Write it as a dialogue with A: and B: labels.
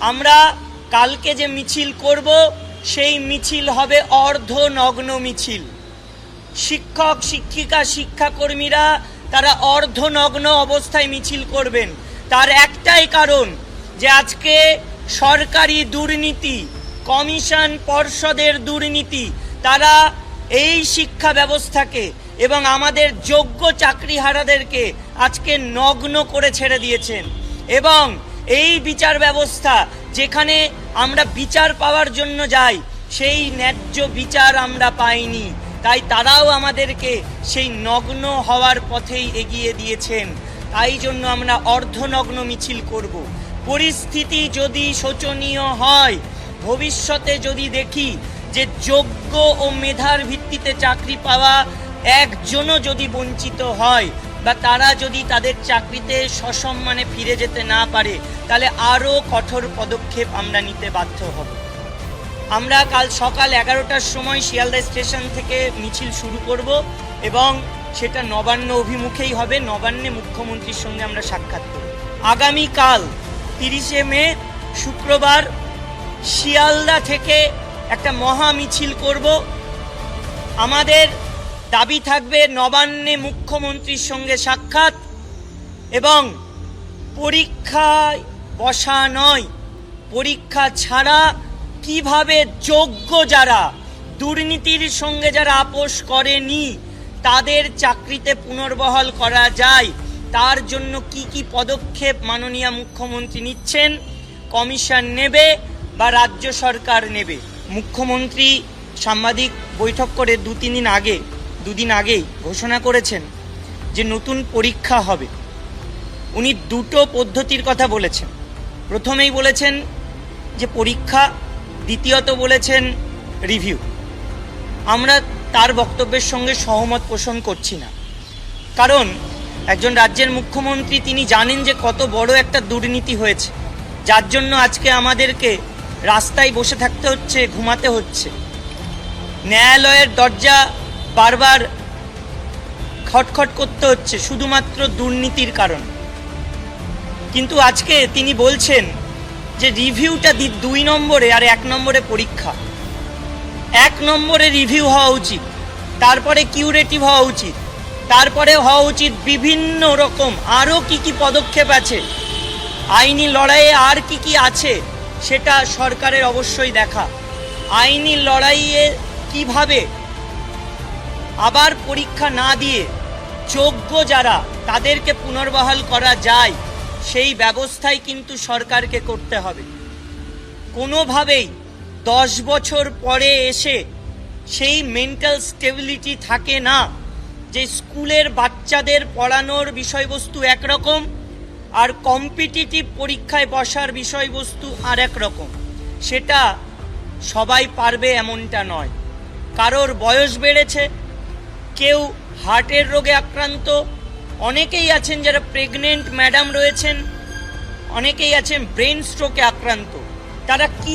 A: আমরা কালকে যে মিছিল করব, সেই মিছিল হবে অর্ধনগ্ন মিছিল। শিক্ষক, শিক্ষিকা, শিক্ষাকর্মীরা তারা অর্ধনগ্ন অবস্থায় মিছিল করবেন। তার একটাই কারণ যে আজকে সরকারি দুর্নীতি, কমিশন পর্ষদের দুর্নীতি, তারা এই শিক্ষা ব্যবস্থাকে এবং আমাদের যোগ্য চাকরিহারাদেরকে আজকে নগ্ন করে ছেড়ে দিয়েছেন। এবং এই বিচার ব্যবস্থা যেখানে আমরা বিচার পাওয়ার জন্য যাই, সেই ন্যায্য বিচার আমরা পাইনি। তাই তারাও আমাদেরকে সেই নগ্ন হওয়ার পথেই এগিয়ে দিয়েছেন। তাই জন্য আমরা অর্ধনগ্ন মিছিল করব। পরিস্থিতি যদি শোচনীয় হয়, ভবিষ্যতে যদি দেখি যে যোগ্য ও মেধার ভিত্তিতে চাকরি পাওয়া একজনও যদি বঞ্চিত হয় বা তারা যদি তাদের চাকরিতে সসম্মানে ফিরে যেতে না পারে, তাহলে আরও কঠোর পদক্ষেপ আমরা নিতে বাধ্য হব। আমরা কাল সকাল এগারোটার সময় শিয়ালদা স্টেশন থেকে মিছিল শুরু করব এবং সেটা নবান্ন অভিমুখেই হবে। নবান্নে মুখ্যমন্ত্রীর সঙ্গে আমরা সাক্ষাৎ করব। আগামীকাল তিরিশে মে, শুক্রবার শিয়ালদা থেকে একটা মহা মিছিল করব। আমাদের দাবি থাকবে নবান্নে মুখ্যমন্ত্রীর সঙ্গে সাক্ষাৎ এবং পরীক্ষায় বসা নয়, পরীক্ষা ছাড়া কীভাবে যোগ্য যারা, দুর্নীতির সঙ্গে যারা আপোষ করেনি, তাদের চাকরিতে পুনর্বহাল করা যায়, তার জন্য কি কি পদক্ষেপ মাননীয় মুখ্যমন্ত্রী নিচ্ছেন, কমিশন নেবে বা রাজ্য সরকার নেবে? মুখ্যমন্ত্রী সাংবাদিক বৈঠক করে দু তিন দিন আগে দুদিন আগেই ঘোষণা করেছেন যে নতুন পরীক্ষা হবে। উনি দুটো পদ্ধতির কথা বলেছেন। প্রথমেই বলেছেন যে পরীক্ষা, দ্বিতীয়ত বলেছেন রিভিউ। আমরা তার বক্তব্যের সঙ্গে সহমত পোষণ করছি না। কারণ একজন রাজ্যের মুখ্যমন্ত্রী, তিনি জানেন যে কত বড় একটা দুর্নীতি হয়েছে, যার জন্য আজকে আমাদেরকে রাস্তায় বসে থাকতে হচ্ছে, ঘুমাতে হচ্ছে। ন্যায়ালয়ের দরজা বারবার খটখট করতে হচ্ছে শুধুমাত্র দুর্নীতির কারণ। কিন্তু আজকে তিনি বলছেন যে রিভিউটা দুই নম্বরে আর এক নম্বরে পরীক্ষা। এক নম্বরে রিভিউ হওয়া উচিত, তারপরে কিউরেটিভ হওয়া উচিত, তারপরে হওয়া উচিত বিভিন্ন রকম আরও কি কি পদক্ষেপ আছে, আইনি লড়াইয়ে আর কি কি আছে, সেটা সরকারের অবশ্যই দেখা। আইনি লড়াইয়ে কীভাবে আবার পরীক্ষা না দিয়ে যোগ্য যারা তাদেরকে পুনর্বহাল করা যায়, সেই ব্যবস্থাই কিন্তু সরকারকে করতে হবে। কোনোভাবেই দশ বছর পরে এসে সেই মেন্টাল স্টেবিলিটি থাকে না যে স্কুলের বাচ্চাদের পড়ানোর বিষয়বস্তু একরকম আর কম্পিটিটিভ পরীক্ষায় বসার বিষয়বস্তু আর এক রকম। সেটা সবাই পারবে এমনটা নয়। কারোর বয়স বেড়েছে কেউ হার্টের রোগে আক্রান্ত, অনেকেই আছেন যারা প্রেগনেন্ট ম্যাডাম রয়েছেন, অনেকেই আছেন ব্রেন স্ট্রোকে আক্রান্ত। তারা কি